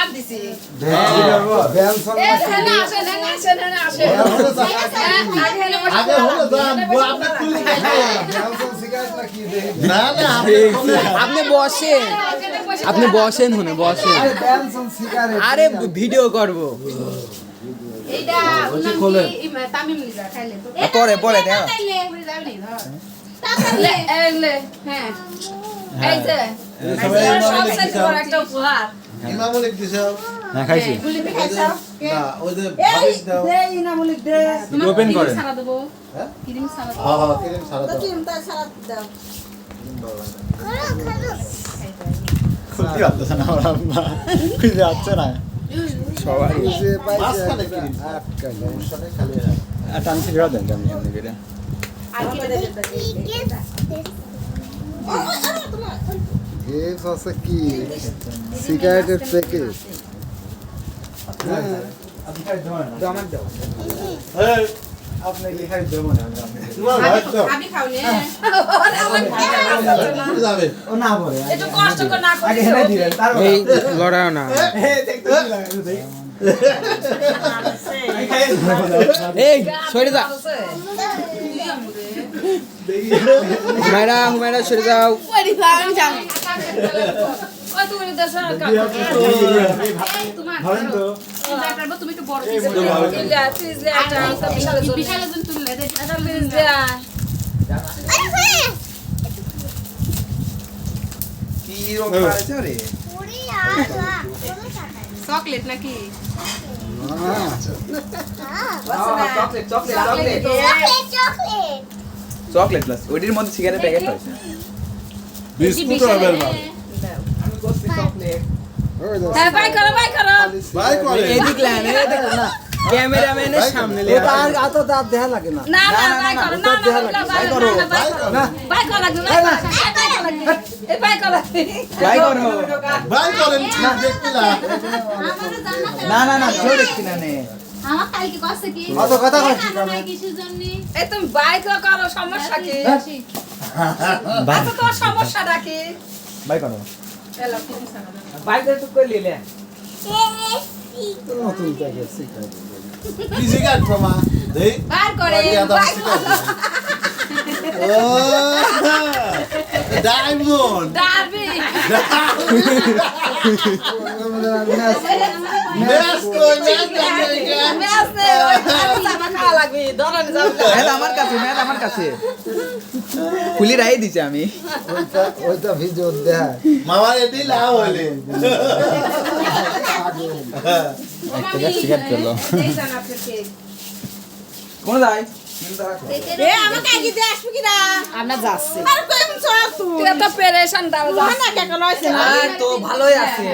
আপনি তুলি Benson cigarette না কি দেখি না না আপনি আপনি বসেন। আপনি বসেন হুনে বসেন। আরে বেনসন সিগারেট আরে ভিডিও করব। পরে পরে দেখা। খাইলে নি হ্যাঁ। এই যে সবাই সব ইমামুল শেষ দিছে। করে একটা উপহার ইমামুল দিছে হ্যাঁ খাইছি গুলি পে খাইছো? না ওই যে ভাবিস দাও। তোমার Open ক্রিম করেন। ছাড়া দেবো। হ্যাঁ? ক্রিম ছাড়া দেবো। ক্রিম সারা দাও। খুলতে পারতেছে না আমার আম্মা। খুলতে পারছে না। সবাই যে পাইছে। সমস্যা খালি। টানছি দেন আমি এমনি করে। আর কি গেমস আছে কি? সিগারেটের প্যাকেট তারপর এই লড়াও না। হে দেখতে দিলাম একটু দেখি আমি খাই দেবো না এই সরে যা। হুমায়রা হুমায়রা সরে যাও। চকলেট নাকি? Chocolate. Chocolate chocolate chocolate. Plus ওইটির মধ্যে সিগারেট প্যাকেট রয়েছে বিস্কুট হবে না আমি করছি চকলেট ওই দেখো, হ্যাঁ বাই করো। বাই করো। ভাই করে এদিক লাইন এদিক না ক্যামেরাম্যানের সামনে লিয়ে আর আতো দাঁত দেখা লাগে না। না না বাই করো না না বাই করো বাই করো। বাই করো লাগবে বাই করো। এই বাই করো। বাই করো। ভাই করেন ঠিক দেখতে না না না না কেউ দেখছি না নে। আমার কালকে কষ্ট কি? অত কথা কচ্ছি না কিসের জন্য? এই তুমি বাই করো সমস্যা কি? আচ্ছা তোমার সমস্যাটা কি? বাই করো সমস্যা বাইক তো কি দেই। বার করে। ও ডায়মন্ড আমার কাছে ম্যাথ আমার কাছে। খুলি রাই দিছে আমি। ওইটা ওইটা ভিডিও মামা এদি লাভ হইলে। একটা করল কোন যাই আমরা যাচ্ছি। এত পেরেশান দাও না কেন না তো ভালোই আছে।